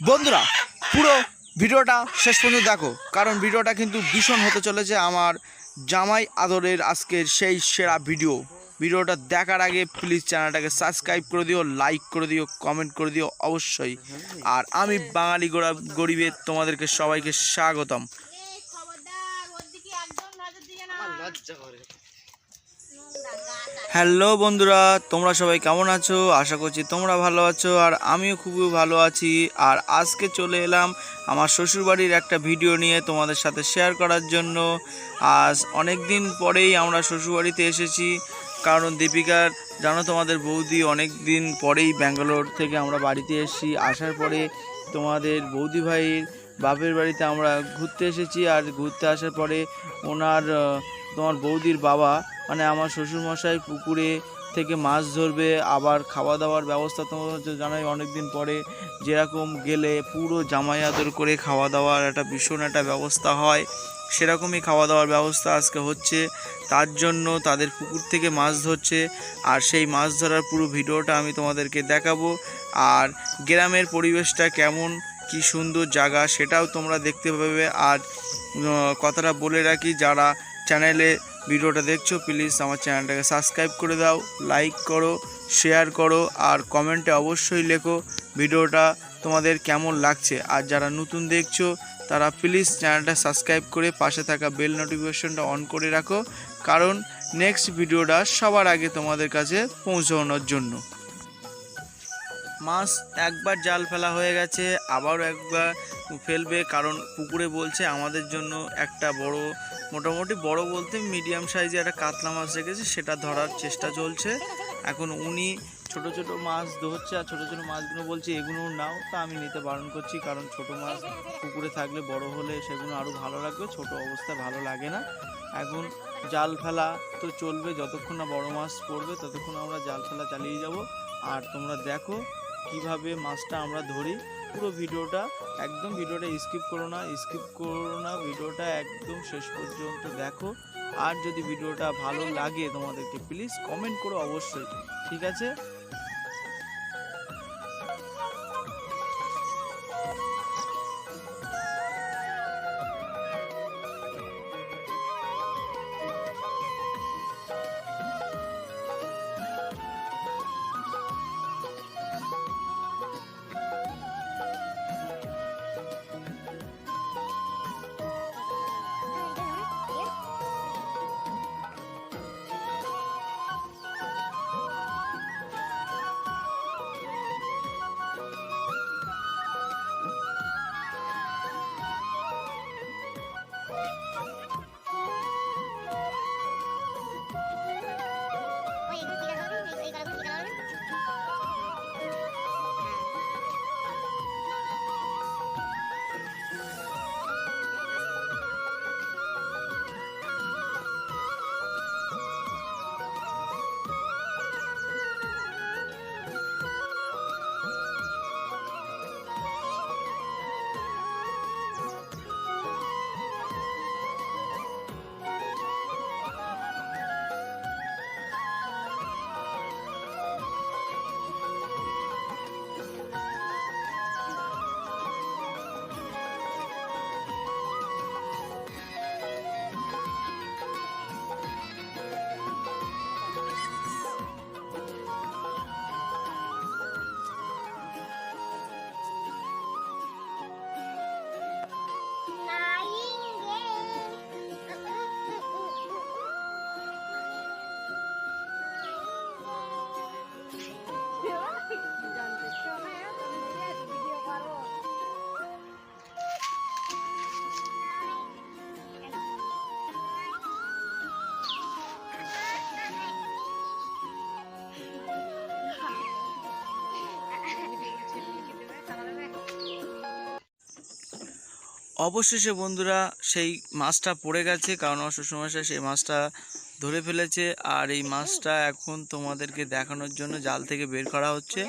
বন্ধুরা পুরো ভিডিওটা শেষ পর্যন্ত দেখো কারণ ভিডিওটা কিন্তু ভীষণ হতে চলেছে আমার জামাই আদরের আজকের সেই সেরা ভিডিও। ভিডিওটা দেখার আগে প্লিজ চ্যানেলটাকে সাবস্ক্রাইব করে দিও লাইক করে দিও কমেন্ট করে দিও অবশ্যই। আর আমি বাঙালি গোড়া গরিবের তোমাদেরকে সবাইকে স্বাগতম। হ্যালো বন্ধুরা, তোমরা সবাই কেমন আছো? আশা করছি তোমরা ভালো আছো আর আমিও খুবই ভালো আছি। আর আজকে চলে এলাম আমার শ্বশুরবাড়ির একটা ভিডিও নিয়ে তোমাদের সাথে শেয়ার করার জন্য। আজ অনেক দিন পরেই আমরা শ্বশুরবাড়িতে এসেছি। কারণ দীপিকার, জানো তোমাদের বৌদি অনেক দিন পরেই ব্যাঙ্গালোর থেকে আমরা বাড়িতে এসেছি। আসার পরে তোমাদের বৌদি ভাইয়ের বাপের বাড়িতে আমরা ঘুরতে এসেছি। আর ঘুরতে আসার পরে ওনার তোমার বৌদির বাবা মানে আমার শ্বশুরমশাই পুকুরে থেকে মাছ ধরবে, আবার খাওয়া দাওয়ার ব্যবস্থা তোমার তো জানাই অনেক দিন পরে। যেরকম গেলে পুরো জামাই আদর করে খাওয়া দাওয়ার একটা ভীষণ একটা ব্যবস্থা হয়। সেরকমই খাওয়া দাওয়ার ব্যবস্থা আজকে হচ্ছে। তার জন্য তাদের পুকুর থেকে মাছ ধরছে। আর সেই মাছ ধরার পুরো ভিডিওটা আমি তোমাদেরকে দেখাবো। আর গ্রামের পরিবেশটা কেমন, কি সুন্দর জায়গা সেটাও তোমরা দেখতে পাবে। আর কথাটা বলে রাখি, যারা চ্যানেলে ভিডিওটা দেখছ প্লিজ আমার চ্যানেলটাকে সাবস্ক্রাইব করে দাও লাইক করো শেয়ার করো, আর কমেন্টে অবশ্যই লেখো ভিডিওটা তোমাদের কেমন লাগছে। আর যারা নতুন দেখছ, তারা প্লিজ চ্যানেলটা সাবস্ক্রাইব করে পাশে থাকা বেল নোটিফিকেশনটা অন করে রাখো, কারণ নেক্সট ভিডিওটা সবার আগে তোমাদের কাছে পৌঁছানোর জন্য। মাছ একবার জাল ফেলা হয়ে গেছে, আবারও একবার ফেলবে, কারণ পুকুরে বলছে আমাদের জন্য একটা বড়, মোটামুটি বড় বলতে মিডিয়াম সাইজে একটা কাতলা মাছ রেখেছে, সেটা ধরার চেষ্টা চলছে। এখন উনি ছোট ছোট মাছ ধরছে আর ছোট ছোট মাছগুলো বলছে, এগুলো নাও। তা আমি নিতে বারণ করছি, কারণ ছোট মাছ পুকুরে থাকলে বড় হলে সেগুলো আরও ভালো লাগবে, ছোট অবস্থায় ভালো লাগে না। এখন জাল ফেলা তো চলবে, যতক্ষণ না বড় মাছ পড়বে, ততক্ষণ আমরা জাল ফেলা চালিয়ে যাব। আর তোমরা দেখো কীভাবে মাছটা আমরা ধরি, পুরো ভিডিওটা একদম ভিডিওটা স্কিপ করো না স্কিপ করো না, ভিডিওটা একদম শেষ পর্যন্ত দেখো। আর যদি ভিডিওটা ভালো লাগে তোমাদেরকে প্লিজ কমেন্ট করো অবশ্যই, ঠিক আছে? অবশেষে বন্ধুরা সেই মাছটা পড়ে গেছে, কারণ শ্বশুরমশাই সেই মাছটা ধরে ফেলেছে। আর এই মাছটা এখন তোমাদেরকে দেখানোর জন্য জাল থেকে বের করা হচ্ছে।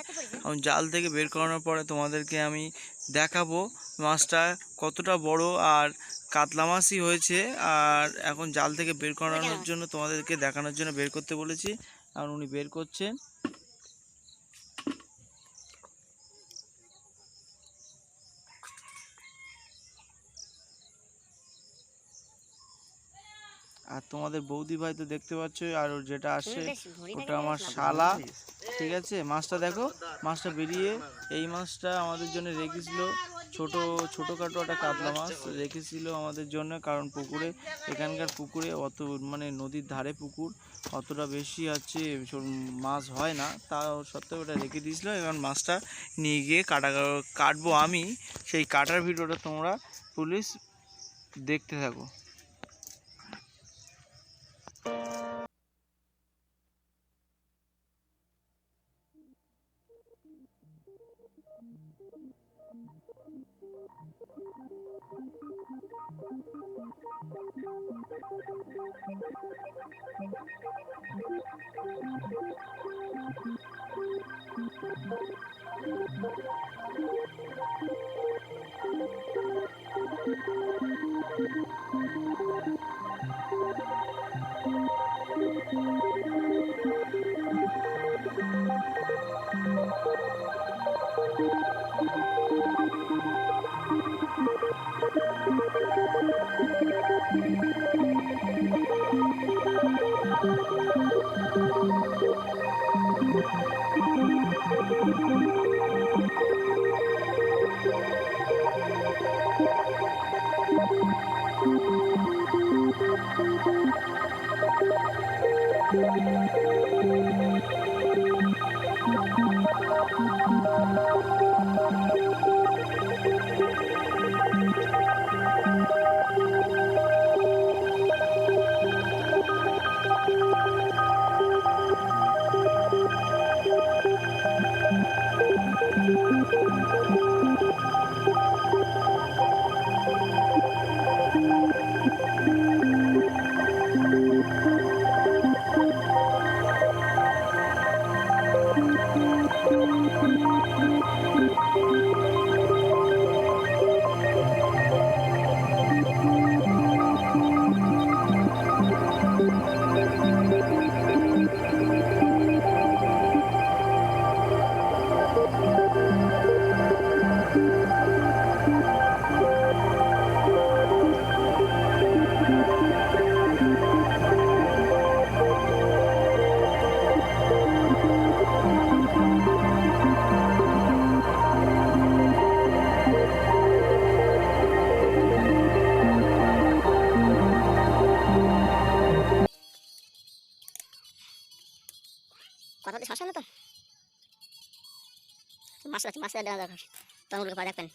এবং জাল থেকে বের করানোর পরে তোমাদেরকে আমি দেখাবো মাছটা কতটা বড় আর কাতলা মাছই হয়েছে। আর এখন জাল থেকে বের করানোর জন্য তোমাদেরকে দেখানোর জন্য বের করতে বলেছি। আর উনি বের করছেন। আর তোমাদের বৌদি ভাই তো দেখতে পাচ্ছ আর ওর যেটা আসে ওটা আমার শালা ঠিক আছে? মাছটা দেখো মাছটা বেরিয়ে এই মাছটা আমাদের জন্য রেখেছিল ছোট ছোটোখাটো একটা কাতলা মাছ রেখেছিল আমাদের জন্য কারণ পুকুরে এখানকার পুকুরে অত মানে নদীর ধারে পুকুর অতটা বেশি আছে মাছ হয় না তা সত্ত্বেও ওটা রেখে দিয়েছিল এখন মাছটা নিয়ে গিয়ে কাটা কাটবো আমি সেই কাটার ভিডিওটা তোমরা পুলিশ দেখতে থাকো। Thank you. কথা তো শ্মশান তো? মাছ আছে মাছ দেওয়া দরকার। তখন পা দেখবেন।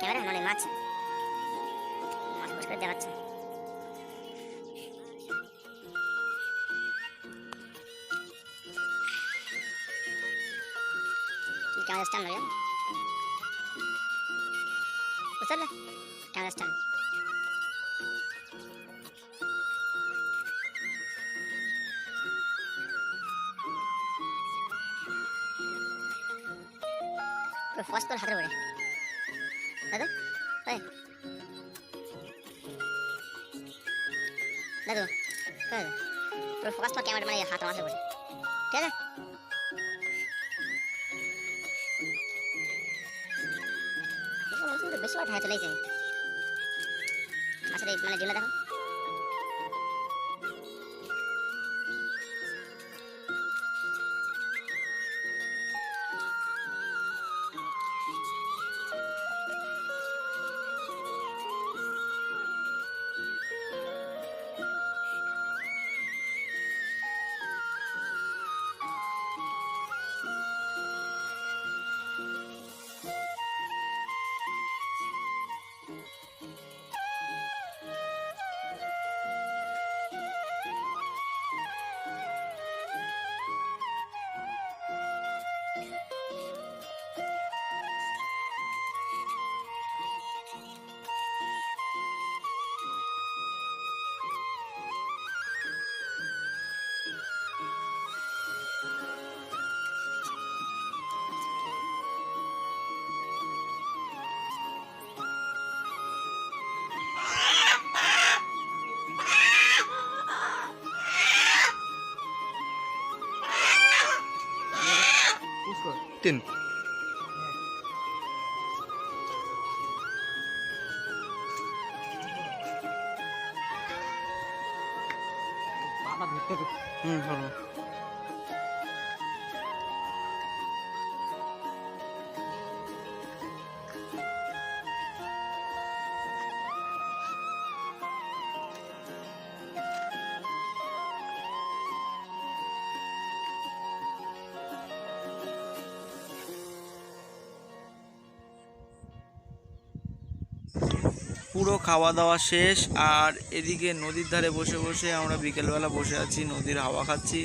けあるのに待つ。まあ、少しくらい待つ。¿Y qué dónde están, no yo? ¿Usarla? ¿Qué dónde están? Pues fue hasta el পুরো ফোকাস তোর ক্যামেরা মানে হাত মাথার পরে ঠিক আছে? বেশি বার ভাড়া চলেছে আচ্ছা মানে জন্য দেখো। 嗯，好了。পুরো খাওয়া দাওয়া শেষ আর এদিকে নদীর ধারে বসে বসে আমরা বিকেলবেলা বসে আছি, নদীর হাওয়া খাচ্ছি।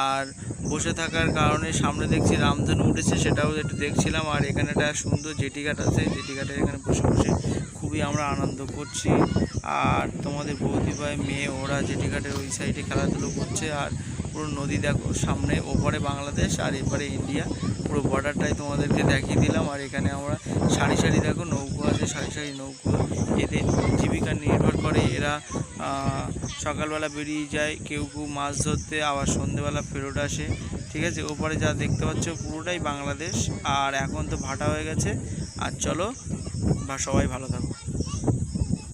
আর বসে থাকার কারণে সামনে দেখছি রামধনু উঠেছে, সেটাও একটু দেখছিলাম। আর এখানে একটা সুন্দর জেটিঘাট আছে জেটিঘাটের এখানে বসে বসে খুবই আমরা আনন্দ করছি। আর তোমাদের বৌদি ভাই, মেয়ে, ওরা জেটিঘাটের ওই সাইডে খেলাধুলো করছে। আর পুরো নদী দেখো, সামনে ওপারে বাংলাদেশ আর এপারে ইন্ডিয়া। পুরো বর্ডারটাই তোমাদেরকে দেখিয়ে দিলাম। আর এখানে আমরা সারি সারি দেখো, নৌকো আছে, সারি সারি নৌকো। এদের জীবিকা নির্ভর করে। এরা সকালবেলা বেরিয়ে যায়, কেউ কেউ মাছ ধরতে, আবার সন্ধেবেলা ফেরত আসে। ঠিক আছে? ওপারে যা দেখতে পাচ্ছ, পুরোটাই বাংলাদেশ। আর এখন তো ভাটা হয়ে গেছে। আর চলো, বা সবাই ভালো থাকো।